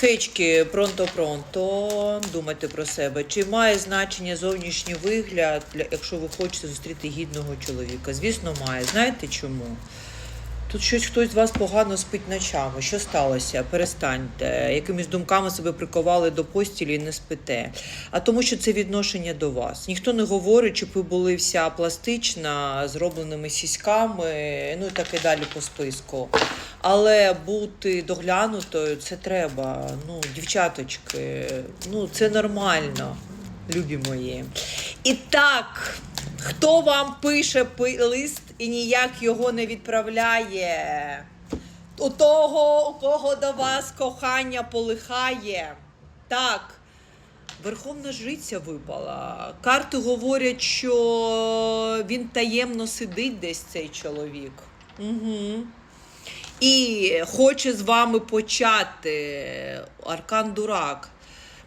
Фечки, пронто-пронто, думайте про себе. Чи має значення зовнішній вигляд, якщо ви хочете зустріти гідного чоловіка? Звісно, має. Знаєте чому? Тут щось хтось з вас погано спить ночами. Що сталося? Перестаньте. Якимись думками себе приковали до постілі і не спите. А тому, що це відношення до вас. Ніхто не говорить, щоб ви були вся пластична, зробленими сіськами, ну і так і далі по списку. Але бути доглянутою це треба. Ну, дівчаточки, ну це нормально, любі мої. І так, хто вам пише лист і ніяк його не відправляє? У того, у кого до вас кохання полихає. Так. Верховна жриця випала. Карти говорять, що він таємно сидить десь цей чоловік. Угу. І хоче з вами почати. Аркан Дурак.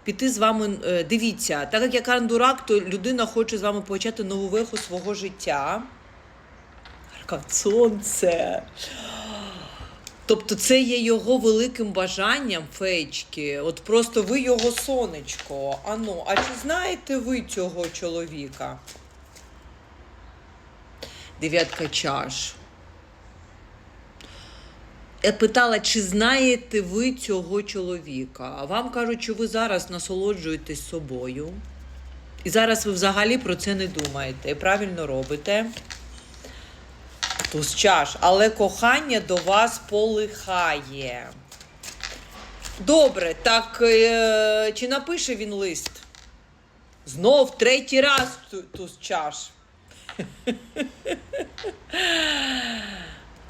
Піти з вами. е, Дивіться, так як Аркан Дурак, то людина хоче з вами почати нову веху свого життя. Сонце. Тобто це є його великим бажанням фейчки. От просто ви його сонечко. Ану, а чи знаєте ви цього чоловіка? Дев'ятка чаш. Я питала, чи знаєте ви цього чоловіка? А вам кажуть, що ви зараз насолоджуєтесь собою. І зараз ви взагалі про це не думаєте. І правильно робите. Туз чаш, але кохання до вас полихає. Добре, так е, чи напише він лист? Знов третій раз ту- туз чаш.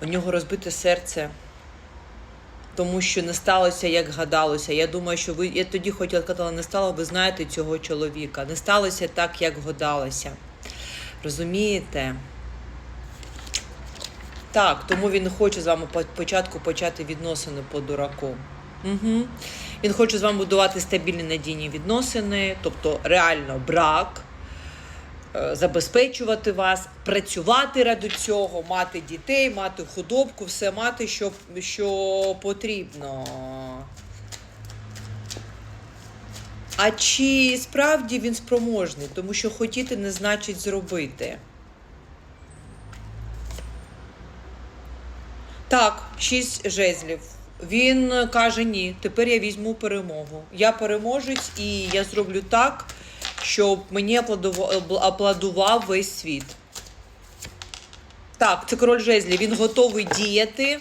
У нього розбите серце. Тому що не сталося, як гадалося. Я думаю, що ви. Я тоді хотіла казала, не стало, ви знаєте цього чоловіка. Не сталося так, як гадалося. Розумієте? Так, тому він хоче з вами по- спочатку почати відносини по дураку. Угу. Він хоче з вами будувати стабільні надійні відносини, тобто реально брак, забезпечувати вас, працювати ради цього, мати дітей, мати худобку, все мати, що, що потрібно. А чи справді він спроможний? Тому що хотіти не значить зробити. Так, шість жезлів. Він каже: ні, тепер я візьму перемогу. Я переможець і я зроблю так, щоб мені аплодував, весь світ. Так, це король жезлів. Він готовий діяти.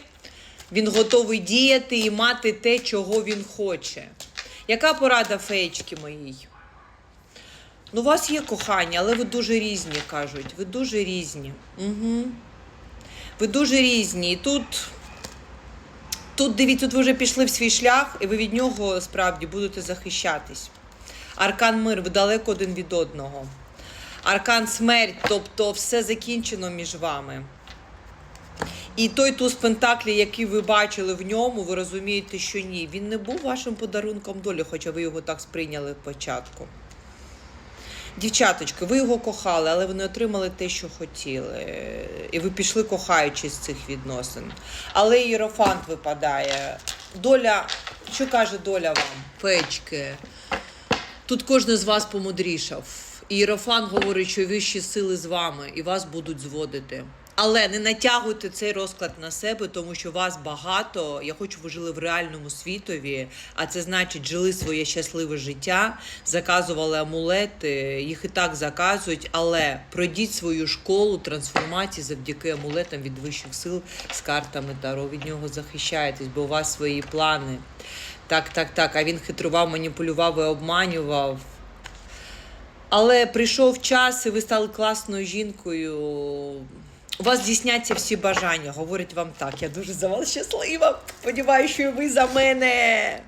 Він готовий діяти і мати те, чого він хоче. Яка порада феєчки моїй? Ну, у вас є кохання, але ви дуже різні, кажуть. Ви дуже різні. Угу. Ви дуже різні. І тут, тут дивіться, тут ви вже пішли в свій шлях, і ви від нього справді будете захищатись. Аркан мир, ви далеко один від одного. Аркан смерть, тобто все закінчено між вами. І той туз Пентаклі, який ви бачили в ньому, ви розумієте, що ні. Він не був вашим подарунком долі, хоча ви його так сприйняли спочатку. Дівчаточки, ви його кохали, але ви не отримали те, що хотіли. І ви пішли кохаючись з цих відносин. Але Єрофант випадає. Доля, що каже доля вам? Печки. Тут кожен з вас помудрішав. І Єрофан говорить, що вищі сили з вами і вас будуть зводити. Але не натягуйте цей розклад на себе, тому що вас багато. Я хочу, ви жили в реальному світові, а це значить, жили своє щасливе життя, заказували амулети, їх і так заказують, але пройдіть свою школу трансформації завдяки амулетам від вищих сил з картами Таро. Від нього захищаєтесь, бо у вас свої плани. Так, так, так. А він хитрував, маніпулював і обманював. Але прийшов час, і ви стали класною жінкою. У вас здійсняться всі бажання. Говорять вам так. Я дуже за вас щаслива. Сподіваюся, що ви за мене.